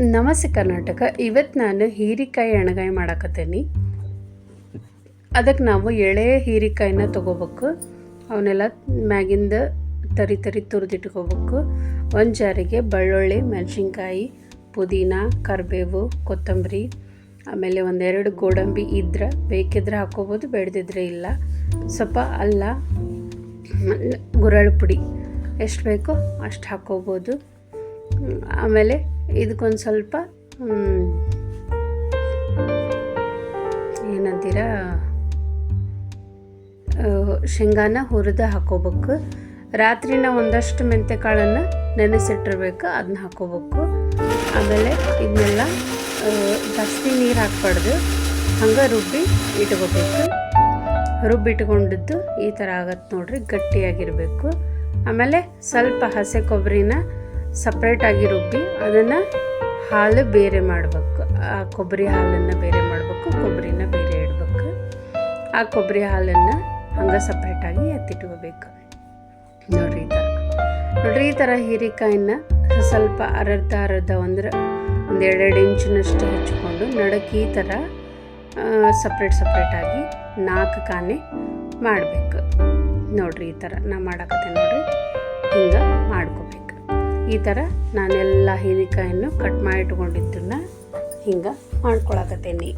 ನಮಸ್ತೆ ಕರ್ನಾಟಕ. ಇವತ್ತು ನಾನು ಹೀರಿಕಾಯಿ ಎಣ್ಗಾಯಿ ಮಾಡಾಕತ್ತೇನಿ. ಅದಕ್ಕೆ ನಾವು ಎಳೆ ಹೀರಿಕಾಯಿನ ತೊಗೋಬೇಕು. ಅವನ್ನೆಲ್ಲ ಮ್ಯಾಗಿಂದ ತರಿ ತರಿ ತುರಿದಿಟ್ಕೋಬೇಕು. ಒಂದು ಜಾರಿಗೆ ಬೆಳ್ಳುಳ್ಳಿ ಮೆಣಸಿನ್ಕಾಯಿ ಪುದೀನ ಕರಿಬೇವು ಕೊತ್ತಂಬರಿ ಆಮೇಲೆ ಒಂದೆರಡು ಗೋಡಂಬಿ ಇದ್ರೆ ಬೇಕಿದ್ರೆ ಹಾಕೋಬೋದು ಬೇಡದಿದ್ರೆ ಇಲ್ಲ. ಸ್ವಲ್ಪ ಅಲ್ಲ ಗುರಳ್ ಪುಡಿ. ಎಷ್ಟು ಬೇಕೋ ಅಷ್ಟು ಹಾಕೋಬೋದು. ಹ್ಮ್, ಆಮೇಲೆ ಇದಕ್ಕೊಂದು ಸ್ವಲ್ಪ ಏನಂತೀರ ಶೇಂಗಾನ ಹುರಿದು ಹಾಕೋಬೇಕು. ರಾತ್ರಿನ ಒಂದಷ್ಟು ಮೆಂತೆ ಕಾಳನ್ನು ನೆನೆಸಿಟ್ಟಿರ್ಬೇಕು ಅದನ್ನ ಹಾಕೋಬೇಕು. ಆಮೇಲೆ ಇದನ್ನೆಲ್ಲ ಜಾಸ್ತಿ ನೀರು ಹಾಕ್ಬಾರ್ದು. ಹಂಗೆ ರುಬ್ಬಿ ಇಟ್ಕೋಬೇಕು. ರುಬ್ಬಿಟ್ಕೊಂಡಿದ್ದು ಈ ಥರ ಆಗತ್ತೆ ನೋಡ್ರಿ, ಗಟ್ಟಿಯಾಗಿರಬೇಕು. ಆಮೇಲೆ ಸ್ವಲ್ಪ ಹಸೆ ಕೊಬ್ಬರಿನ ಸಪ್ರೇಟಾಗಿ ರುಬ್ಬಿ ಅದನ್ನು ಹಾಲು ಬೇರೆ ಮಾಡಬೇಕು. ಆ ಕೊಬ್ಬರಿ ಹಾಲನ್ನು ಬೇರೆ ಮಾಡಬೇಕು, ಕೊಬ್ಬರಿನ ಬೇರೆ ಇಡಬೇಕು. ಆ ಕೊಬ್ಬರಿ ಹಾಲನ್ನು ಹಂಗೆ ಸಪ್ರೇಟಾಗಿ ಎತ್ತಿಟ್ಕೋಬೇಕು. ನೋಡ್ರಿ ಈ ಥರ ನೋಡ್ರಿ ಈ ಥರ ಹೀರೆಕಾಯಿನ ಸ್ವಲ್ಪ ಅರ್ಧ ಅರ್ಧ ಅಂದ್ರೆ ಒಂದು ಎರಡೆರಡು ಇಂಚಿನಷ್ಟು ಹೆಚ್ಚಿಕೊಂಡು ನಡಕ್ಕೆ ಈ ಥರ ಸಪ್ರೇಟ್ ಸಪ್ರೇಟಾಗಿ ನಾಲ್ಕು ಕಾನೆ ಮಾಡಬೇಕು. ನೋಡ್ರಿ ಈ ಥರ ನಾ ಮಾಡಕತ್ತೆ ನೋಡ್ರಿ. ಹಿಂಗೆ ಮಾಡ್ಕೋಬೇಕು. ಈ ಥರ ನಾನೆಲ್ಲ ಹೀರೆಕಾಯನ್ನು ಕಟ್ ಮಾಡಿ ಇಟ್ಕೊಂಡಿದ್ದನ್ನ ಹಿಂಗೆ ಮಾಡ್ಕೊಳಕತ್ತೀನಿ.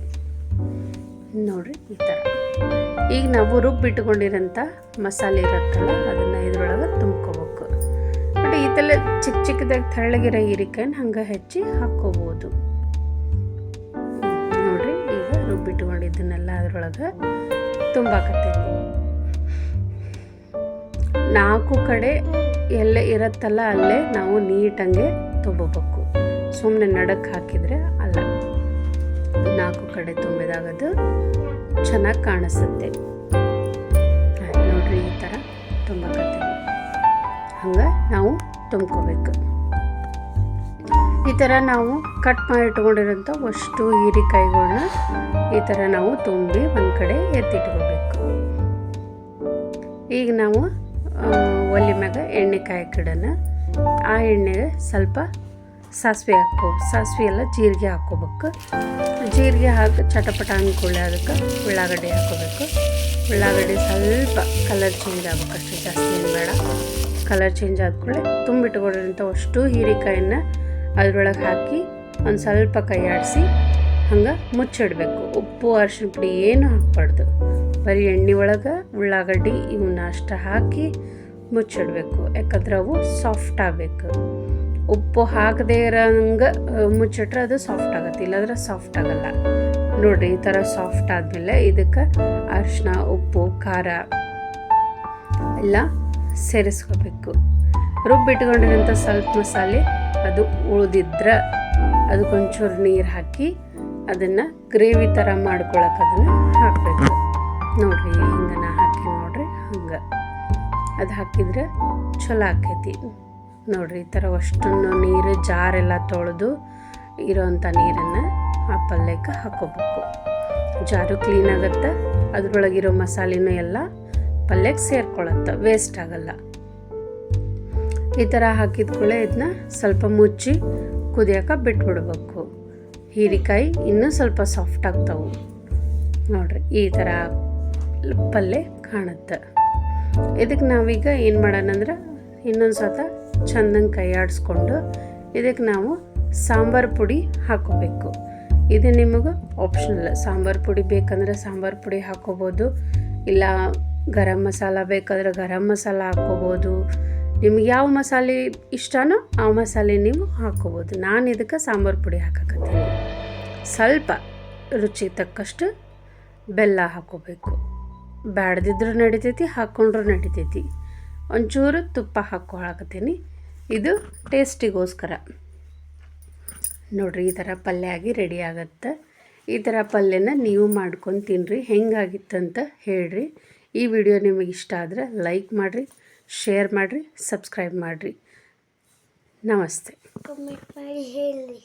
ನೋಡ್ರಿ ಈ ಥರ. ಈಗ ನಾವು ರುಬ್ಬಿಟ್ಕೊಂಡಿರೋಂಥ ಮಸಾಲೆ ಇರುತ್ತಲ್ಲ, ಅದನ್ನು ಇದ್ರೊಳಗೆ ತುಂಬ್ಕೋಬೇಕು. ಬಟ್ ಈ ಥರ ಚಿಕ್ಕ ಚಿಕ್ಕದಾಗಿ ತೆಳ್ಳಗಿರೋ ಹೀರೆಕಾಯನ್ನು ಹಂಗೆ ಹೆಚ್ಚಿ ಹಾಕ್ಕೋಬೋದು. ನೋಡ್ರಿ, ಈಗ ರುಬ್ಬಿಟ್ಕೊಂಡಿದ್ದನ್ನೆಲ್ಲ ಅದರೊಳಗೆ ತುಂಬಾಕತ್ತೀನಿ. ನಾಲ್ಕು ಕಡೆ ಎಲ್ಲೇ ಇರತ್ತಲ್ಲ ಅಲ್ಲೇ ನಾವು ನೀಟಂಗೆ ತುಂಬಬೇಕು ಸುಮ್ಮನೆ ನಡಕ್ಕೆ ಹಾಕಿದರೆ ಅಲ್ಲ. ನಾಲ್ಕು ಕಡೆ ತುಂಬಿದಾಗ ಅದು ಚೆನ್ನಾಗಿ ಕಾಣಿಸುತ್ತೆ. ನೋಡ್ರಿ ಈ ಥರ ತುಂಬಕತ್ತೆ ಹಂಗೆ ನಾವು ತುಂಬ್ಕೋಬೇಕು. ಈ ಥರ ನಾವು ಕಟ್ ಮಾಡಿ ಇಟ್ಕೊಂಡಿರೋಂಥ ಅಷ್ಟು ಹೀರಿಕಾಯಿಗಳನ್ನ ಈ ಥರ ನಾವು ತುಂಬಿ ಒಂದು ಕಡೆ ಎತ್ತಿಟ್ಕೋಬೇಕು. ಈಗ ನಾವು ಮ್ಯಾಗ ಎಣ್ಣೆ ಆ ಎಣ್ಣೆಗೆ ಸ್ವಲ್ಪ ಸಾಸಿವೆ ಹಾಕೋ, ಸಾಸಿವೆ ಎಲ್ಲ ಜೀರಿಗೆ ಹಾಕೋಬೇಕು. ಜೀರಿಗೆ ಹಾಕಿ ಚಟಪಟ ಅಂದ್ಕೊಳ್ಳಿ ಅದಕ್ಕೆ ಉಳ್ಳಾಗಡ್ಡಿ ಹಾಕೋಬೇಕು. ಉಳ್ಳಾಗಡ್ಡೆ ಸ್ವಲ್ಪ ಕಲರ್ ಚೇಂಜ್ ಆಗ್ಬೇಕಷ್ಟೇ ಜಾಸ್ತಿ ಏನು ಬೇಡ. ಕಲರ್ ಚೇಂಜ್ ಆದ್ಕೊಳ್ಳಿ ತುಂಬಿಟ್ಕೊಂಡಿರೋಂಥ ಅಷ್ಟು ಹೀರೆಕಾಯಿನ ಅದ್ರೊಳಗೆ ಹಾಕಿ ಒಂದು ಸ್ವಲ್ಪ ಕೈ ಆಡಿಸಿ ಹಂಗೆ ಮುಚ್ಚಿಡಬೇಕು. ಉಪ್ಪು ಅರಿಶಿನ ಪುಡಿ ಏನು ಹಾಕ್ಬಾರ್ದು. ಬರೀ ಎಣ್ಣೆ ಒಳಗೆ ಉಳ್ಳಾಗಡ್ಡಿ ಇವನ್ನ ಅಷ್ಟು ಹಾಕಿ ಮುಚ್ಚಿಡ್ಬೇಕು. ಯಾಕಂದ್ರೆ ಅವು ಸಾಫ್ಟ್ ಆಗಬೇಕು. ಉಪ್ಪು ಹಾಕದೇ ಇರೋಂಗೆ ಮುಚ್ಚಿಟ್ರೆ ಅದು ಸಾಫ್ಟ್ ಆಗುತ್ತೆ. ಇಲ್ಲಾಂದ್ರೆ ಸಾಫ್ಟ್ ಆಗಲ್ಲ. ನೋಡಿರಿ, ಈ ಥರ ಸಾಫ್ಟ್ ಆದಮೇಲೆ ಇದಕ್ಕೆ ಅರಿಶಿನ ಉಪ್ಪು, ಖಾರ ಎಲ್ಲ ಸೇರಿಸ್ಕೋಬೇಕು. ರುಬ್ಬಿಟ್ಕೊಂಡಿರೋಂಥ ಸ್ವಲ್ಪ ಮಸಾಲೆ, ಅದು ಉಳಿದಿದ್ರೆ ಅದಕ್ಕೊಂಚೂರು ನೀರು ಹಾಕಿ ಅದನ್ನು ಗ್ರೇವಿ ಥರ ಮಾಡ್ಕೊಳಕ್ಕೆ ಅದನ್ನು ಹಾಕಬೇಕು. ನೋಡಿರಿ ಹಿಂಗೆ ಹಾಕಿ ನೋಡ್ರಿ, ಹಂಗೆ. ಅದು ಹಾಕಿದ್ರೆ ಚಲೋ ಆಕೈತಿ. ನೋಡ್ರಿ ಈ ಥರ ಅಷ್ಟನ್ನು ನೀರು ಜಾರೆಲ್ಲ ತೊಳೆದು ಇರೋಂಥ ನೀರನ್ನು ಆ ಪಲ್ಯಕ್ಕೆ ಹಾಕೋಬೇಕು. ಜಾರು ಕ್ಲೀನ್ ಆಗುತ್ತೆ, ಅದ್ರೊಳಗಿರೋ ಮಸಾಲೆನೂ ಎಲ್ಲ ಪಲ್ಯಕ್ಕೆ ಸೇರ್ಕೊಳತ್ತೆ ವೇಸ್ಟ್ ಆಗಲ್ಲ. ಈ ಥರ ಹಾಕಿದ ಕೂಡಲೇ ಇದನ್ನ ಸ್ವಲ್ಪ ಮುಚ್ಚಿ ಕುದಿಯೋಕೆ ಬಿಟ್ಬಿಡ್ಬೇಕು. ಹೀರಿಕಾಯಿ ಇನ್ನೂ ಸ್ವಲ್ಪ ಸಾಫ್ಟ್ ಆಗ್ತಾವೆ. ನೋಡ್ರಿ ಈ ಥರ ಪಲ್ಯ ಕಾಣುತ್ತೆ. ಇದಕ್ಕೆ ನಾವೀಗ ಏನು ಮಾಡೋಣಂದ್ರೆ ಇನ್ನೊಂದು ಸತ ಚೆಂದಂಗೆ ಕೈ ಆಡಿಸ್ಕೊಂಡು ಇದಕ್ಕೆ ನಾವು ಸಾಂಬಾರು ಪುಡಿ ಹಾಕೋಬೇಕು. ಇದು ನಿಮಗೆ ಆಪ್ಷನಲ್ ಸಾಂಬಾರು ಪುಡಿ ಬೇಕಂದ್ರೆ ಸಾಂಬಾರು ಪುಡಿ ಹಾಕೋಬೋದು. ಇಲ್ಲ ಗರಂ ಮಸಾಲ ಬೇಕಾದ್ರೆ ಗರಂ ಮಸಾಲ ಹಾಕ್ಕೋಬೋದು ನಿಮ್ಗೆ ಯಾವ ಮಸಾಲೆ ಇಷ್ಟನೋ ಆ ಮಸಾಲೆ ನೀವು ಹಾಕ್ಕೋಬೋದು ನಾನು ಇದಕ್ಕೆ ಸಾಂಬಾರು ಪುಡಿ ಹಾಕಕತ್ತೀನಿ. ಸ್ವಲ್ಪ ರುಚಿ ತಕ್ಕಷ್ಟು ಬೆಲ್ಲ ಹಾಕೋಬೇಕು. ಬ್ಯಾಡ್ದಿದ್ರೂ ನಡಿತೈತಿ ಹಾಕ್ಕೊಂಡ್ರೂ ನಡಿತೈತಿ. ಒಂಚೂರು ತುಪ್ಪ ಹಾಕ್ಕೊಳಕತ್ತೀನಿ ಇದು ಟೇಸ್ಟಿಗೋಸ್ಕರ. ನೋಡ್ರಿ, ಈ ಥರ ಪಲ್ಯ ಆಗಿ ರೆಡಿ ಆಗತ್ತೆ. ಈ ಥರ ಪಲ್ಯನ ನೀವು ಮಾಡ್ಕೊಂಡು ತಿನ್ನಿರಿ ಹೆಂಗಾಗಿತ್ತಂತ ಹೇಳ್ರಿ. ಈ ವಿಡಿಯೋ ನಿಮಗೆ ಇಷ್ಟ ಆದರೆ ಲೈಕ್ ಮಾಡಿರಿ, ಶೇರ್ ಮಾಡಿರಿ, ಸಬ್ಸ್ಕ್ರೈಬ್ ಮಾಡಿರಿ. ನಮಸ್ತೆ. ಕಮೆಂಟ್ ಮಾಡಿ ಹೇಳಿ